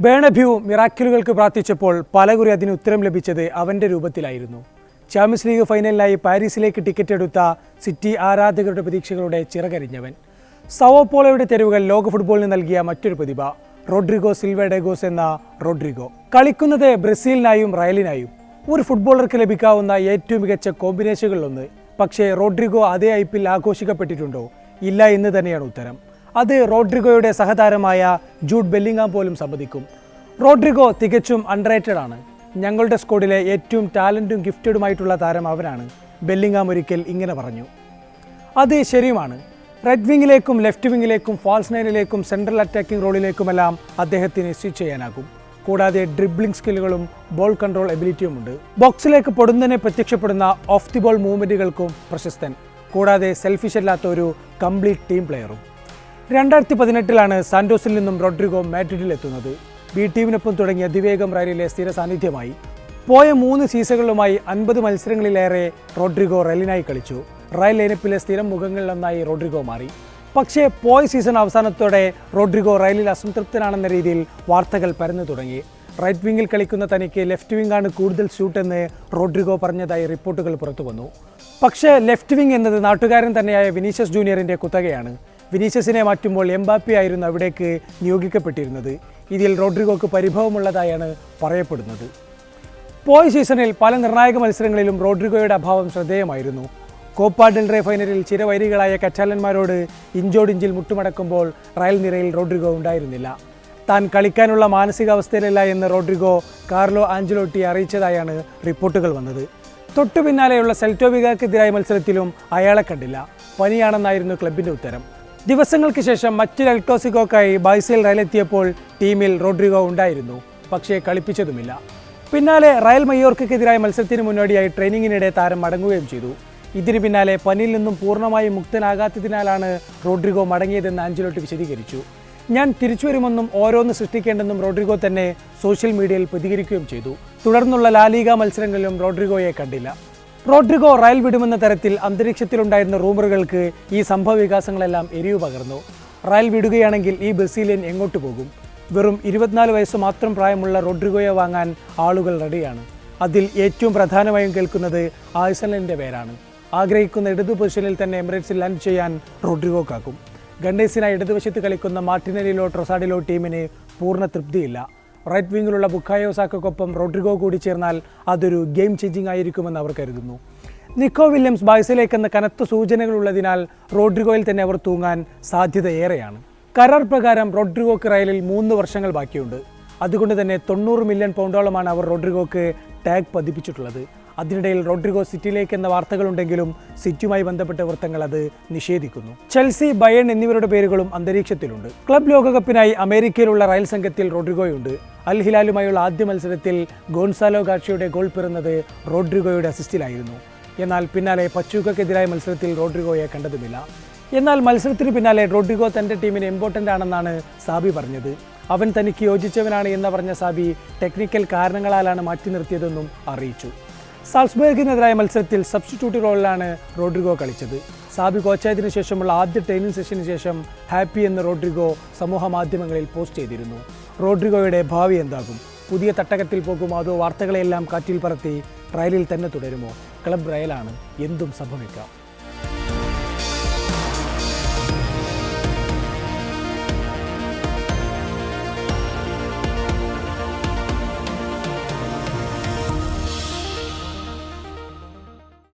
ബേണഭ്യൂ മിറാക്കിലുകൾക്ക് പ്രാർത്ഥിച്ചപ്പോൾ പലകുറി അതിന് ഉത്തരം ലഭിച്ചത് അവന്റെ രൂപത്തിലായിരുന്നു. ചാമ്പ്യൻസ് ലീഗ് ഫൈനലിനായി പാരീസിലേക്ക് ടിക്കറ്റ് എടുത്ത സിറ്റി ആരാധകരുടെ പ്രതീക്ഷകളുടെ ചിറകരിഞ്ഞവൻ. സവോപോളയുടെ തെരുവുകൾ ലോക ഫുട്ബോളിന് നൽകിയ മറ്റൊരു പ്രതിഭ റോഡ്രിഗോ സിൽവേഡേഗോസ് എന്ന റോഡ്രിഗോ. കളിക്കുന്നത് ബ്രസീലിനായും റയലിനായും. ഒരു ഫുട്ബോളർക്ക് ലഭിക്കാവുന്ന ഏറ്റവും മികച്ച കോമ്പിനേഷനുകളിലൊന്ന്. പക്ഷേ റോഡ്രിഗോ അതേ ഐ പിൽ ആഘോഷിക്കപ്പെട്ടിട്ടുണ്ടോ? ഇല്ല എന്ന് തന്നെയാണ് ഉത്തരം. അത് റോഡ്രിഗോയുടെ സഹതാരമായ ജൂഡ് ബെല്ലിംഗാം പോലും സമ്മതിക്കും റോഡ്രിഗോ തികച്ചും അൺറേറ്റഡ് ആണ്. ഞങ്ങളുടെ സ്കോഡിലെ ഏറ്റവും ടാലന്റും ഗിഫ്റ്റഡുമായിട്ടുള്ള താരം അവനാണ് ബെല്ലിങ്ങാം ഒരിക്കൽ ഇങ്ങനെ പറഞ്ഞു. അത് ശരിയുമാണ്. റെഡ് വിങ്ങിലേക്കും ലെഫ്റ്റ് വിങ്ങിലേക്കും ഫാൾസ് നൈനിലേക്കും സെൻട്രൽ അറ്റാക്കിംഗ് റോളിലേക്കുമെല്ലാം അദ്ദേഹത്തിന് സ്വിച്ച് ചെയ്യാനാകും. കൂടാതെ ഡ്രിബ്ലിംഗ് സ്കില്ലുകളും ബോൾ കൺട്രോൾ എബിലിറ്റിയും ഉണ്ട് ബോക്സിലേക്ക് പൊടുന്നതിനെ പ്രത്യക്ഷപ്പെടുന്ന ഓഫ് ദി ബോൾ മൂവ്മെന്റുകൾക്കും പ്രശസ്തൻ. കൂടാതെ സെൽഫിഷ് അല്ലാത്ത ഒരു കംപ്ലീറ്റ് ടീം പ്ലെയറും രണ്ടായിരത്തി പതിനെട്ടിലാണ് സാന്റോസിൽ നിന്നും റോഡ്രിഗോ മാഡ്രിഡിൽ എത്തുന്നത്. ബി ടീമിനൊപ്പം തുടങ്ങിയ അതിവേഗം റയലിലെ സ്ഥിര സാന്നിധ്യമായി. പോയ മൂന്ന് സീസണുകളുമായി അൻപത് മത്സരങ്ങളിലേറെ റോഡ്രിഗോ റയലിനായി കളിച്ചു. റയൽ ലൈനപ്പിലെ സ്ഥിരം മുഖങ്ങളിലൊന്നായി റോഡ്രിഗോ മാറി. പക്ഷേ പോയ സീസൺ അവസാനത്തോടെ റോഡ്രിഗോ റയലിൽ അസംതൃപ്തനാണെന്ന രീതിയിൽ വാർത്തകൾ പരന്നു തുടങ്ങി. റൈറ്റ് വിങ്ങിൽ കളിക്കുന്ന തനിക്ക് ലെഫ്റ്റ് വിങ്ങാണ് കൂടുതൽ ഷൂട്ടെന്ന് റോഡ്രിഗോ പറഞ്ഞതായി റിപ്പോർട്ടുകൾ പുറത്തു വന്നു പക്ഷേ ലെഫ്റ്റ് വിങ് എന്നത് നാട്ടുകാരൻ തന്നെയായ വിനീഷ്യസ് ജൂനിയറിന്റെ കുത്തകയാണ്. വിനീഷ്യസിനെ മാറ്റുമ്പോൾ എംബാപ്പി ആയിരുന്നു അവിടേക്ക് നിയോഗിക്കപ്പെട്ടിരുന്നത്. ഇതിൽ റോഡ്രിഗോക്ക് പരിഭവമുള്ളതായാണ് പറയപ്പെടുന്നത്. പോയ സീസണിൽ പല നിർണായക മത്സരങ്ങളിലും റോഡ്രിഗോയുടെ അഭാവം ശ്രദ്ധേയമായിരുന്നു. കോപ്പ ഡെൽറേ ഫൈനലിൽ ചിരവൈരികളായ കച്ചാലന്മാരോട് ഇഞ്ചോടിഞ്ചിൽ മുട്ടുമടക്കുമ്പോൾ റയൽ നിരയിൽ റോഡ്രിഗോ ഉണ്ടായിരുന്നില്ല. താൻ കളിക്കാനുള്ള മാനസികാവസ്ഥയിലല്ല എന്ന് റോഡ്രിഗോ കാർലോ ആഞ്ചലോട്ടി അറിയിച്ചതായാണ് റിപ്പോർട്ടുകൾ വന്നത്. തൊട്ടു പിന്നാലെയുള്ള സെൽറ്റോവികക്കെതിരായ മത്സരത്തിലും അയാളെ കണ്ടില്ല. പനിയാണെന്നായിരുന്നു ക്ലബിന്റെ ഉത്തരം. ദിവസങ്ങൾക്ക് ശേഷം മറ്റൊരു എൽക്ലോസിക്കോക്കായി ബായ്സയിൽ റയലെത്തിയപ്പോൾ ടീമിൽ റോഡ്രിഗോ ഉണ്ടായിരുന്നു. പക്ഷേ കളിപ്പിച്ചതുമില്ല. പിന്നാലെ റയൽ മയോർക്കെതിരായ മത്സരത്തിന് മുന്നോടിയായി ട്രെയിനിങ്ങിനിടെ താരം മടങ്ങുകയും ചെയ്തു. ഇതിന് പിന്നാലെ പനിയിൽ നിന്നും പൂർണമായും മുക്തനാകാത്തതിനാലാണ് റോഡ്രിഗോ മടങ്ങിയതെന്ന് ആഞ്ചലോട്ട് വിശദീകരിച്ചു. ഞാൻ തിരിച്ചു വരുമെന്നും ഓരോന്ന് സൃഷ്ടിക്കേണ്ടെന്നും റോഡ്രിഗോ തന്നെ സോഷ്യൽ മീഡിയയിൽ പ്രതികരിക്കുകയും ചെയ്തു. തുടർന്നുള്ള ലാലീഗ മത്സരങ്ങളിലും റോഡ്രിഗോയെ കണ്ടില്ല. റോഡ്രിഗോ റയൽ വിടുമെന്ന തരത്തിൽ അന്തരീക്ഷത്തിലുണ്ടായിരുന്ന റൂമറുകൾക്ക് ഈ സംഭവ വികാസങ്ങളെല്ലാം എരിവ് പകർന്നു. റയൽ വിടുകയാണെങ്കിൽ ഈ ബ്രസീലിയൻ എങ്ങോട്ട് പോകും? വെറും ഇരുപത്തിനാല് വയസ്സ് മാത്രം പ്രായമുള്ള റോഡ്രിഗോയെ വാങ്ങാൻ ആളുകൾ റെഡിയാണ്. അതിൽ ഏറ്റവും പ്രധാനമായും കേൾക്കുന്നത് ആഴ്സണലിന്റെ പേരാണ്. ആഗ്രഹിക്കുന്ന ഇടതു പൊസിഷനിൽ തന്നെ എമിറേറ്റ്സിൽ ലാൻഡ് ചെയ്യാൻ റോഡ്രിഗോക്കാക്കും ഗണ്ടേസിനായി ഇടതുവശത്ത് കളിക്കുന്ന മാർട്ടിനലിലോ ട്രൊസാഡിലോ ടീമിന് പൂർണ തൃപ്തിയില്ല. റൈറ്റ് വിങ്ങിലുള്ള ബുക്കായോ റോഡ്രിഗോ കൂടി ചേർന്നാൽ അതൊരു ഗെയിം ചേഞ്ചിങ് ആയിരിക്കുമെന്ന് അവർ കരുതുന്നു. നിക്കോ വില്യംസ് ബായ്സിലേക്കെന്ന കനത്ത സൂചനകളുള്ളതിനാൽ റോഡ്രിഗോയിൽ തന്നെ അവർ തൂങ്ങാൻ സാധ്യതയേറെയാണ്. കരാർ പ്രകാരം റോഡ്രിഗോക്ക് റയലിൽ മൂന്ന് വർഷങ്ങൾ ബാക്കിയുണ്ട്. അതുകൊണ്ട് തന്നെ തൊണ്ണൂറ് മില്യൺ പൗണ്ടോളമാണ് അവർ റോഡ്രിഗോക്ക് ടാഗ് പതിപ്പിച്ചിട്ടുള്ളത്. അതിനിടയിൽ റോഡ്രിഗോ സിറ്റിയിലേക്ക് എന്ന വാർത്തകളുണ്ടെങ്കിലും സിറ്റിയുമായി ബന്ധപ്പെട്ട വൃത്തങ്ങൾ അത് നിഷേധിക്കുന്നു. ചെൽസി ബയൺ എന്നിവരുടെ പേരുകളും അന്തരീക്ഷത്തിലുണ്ട്. ക്ലബ് ലോകകപ്പിനായി അമേരിക്കയിലുള്ള റയൽ സംഘത്തിൽ റോഡ്രിഗോയുണ്ട്. അൽ ഹിലാലുമായുള്ള ആദ്യ മത്സരത്തിൽ ഗോൺസാലോ ഗാർഷ്യയുടെ ഗോൾ പിറന്നത് റോഡ്രിഗോയുടെ അസിസ്റ്റിലായിരുന്നു. എന്നാൽ പിന്നാലെ പച്ചൂക്കെതിരായ മത്സരത്തിൽ റോഡ്രിഗോയെ കണ്ടതുമില്ല. എന്നാൽ മത്സരത്തിന് പിന്നാലെ റോഡ്രിഗോ തന്റെ ടീമിന് ഇമ്പോർട്ടന്റ് ആണെന്നാണ് സാബി പറഞ്ഞത്. അവൻ തനിക്ക് യോജിച്ചവനാണ് എന്ന് പറഞ്ഞ സാബി ടെക്നിക്കൽ കാരണങ്ങളാലാണ് മാറ്റി നിർത്തിയതെന്നും അറിയിച്ചു. സാൾസ്ബർഗിനെതിരായ മത്സരത്തിൽ സബ്സ്റ്റിറ്റ്യൂട്ട് റോളിലാണ് റോഡ്രിഗോ കളിച്ചത്. സാബി കോച്ചായതിനു ശേഷമുള്ള ആദ്യ ട്രെയിനിങ് സെഷന് ശേഷം ഹാപ്പി എന്ന് റോഡ്രിഗോ സമൂഹ മാധ്യമങ്ങളിൽ പോസ്റ്റ് ചെയ്തിരുന്നു. റോഡ്രിഗോയുടെ ഭാവി എന്താകും? പുതിയ തട്ടകത്തിൽ പോകുമോ അതോ വാർത്തകളെല്ലാം കാറ്റിൽ പറത്തി ട്രയലിൽ തന്നെ തുടരുമോ? ക്ലബ് റയലാണ് എന്തും സംഭവിക്കാം.